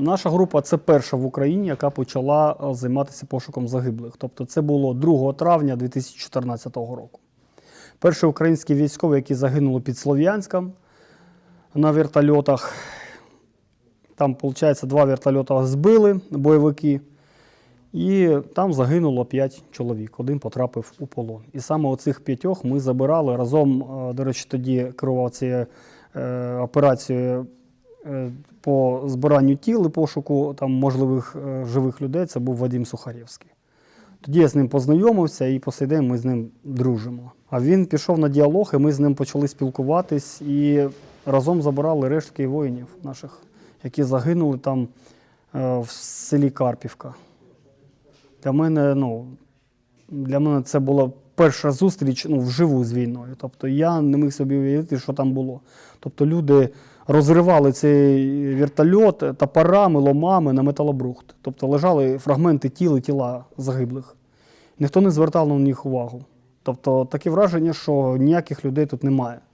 Наша група це перша в Україні, яка почала е, займатися пошуком загиблих. Тобто це було 2 травня 2014 року. Перші українські військові, які загинули під Слов'янськом на вертольотах. Там, виходить, два вертольота збили бойовики, і там загинуло 5 чоловік. Один потрапив у полон. І саме оцих п'ятьох ми забирали разом. е, До речі, тоді керував цією е, операцією по збиранню тіл і пошуку там можливих е, живих людей. Це був Вадим Сухарєвський. Тоді я з ним познайомився, і по сей день ми з ним дружимо. А він пішов на діалог, і ми з ним почали спілкуватись і разом забирали рештки воїнів наших, які загинули там е, в селі Карпівка. Для мене, ну, для мене це була перша зустріч ну, вживу з війною. Тобто я не міг собі уявити, що там було. Тобто люди розривали цей вертольот топорами, ломами на металобрухт. Тобто лежали фрагменти тіл і тіла загиблих. Ніхто не звертав на них увагу. Тобто таке враження, що ніяких людей тут немає.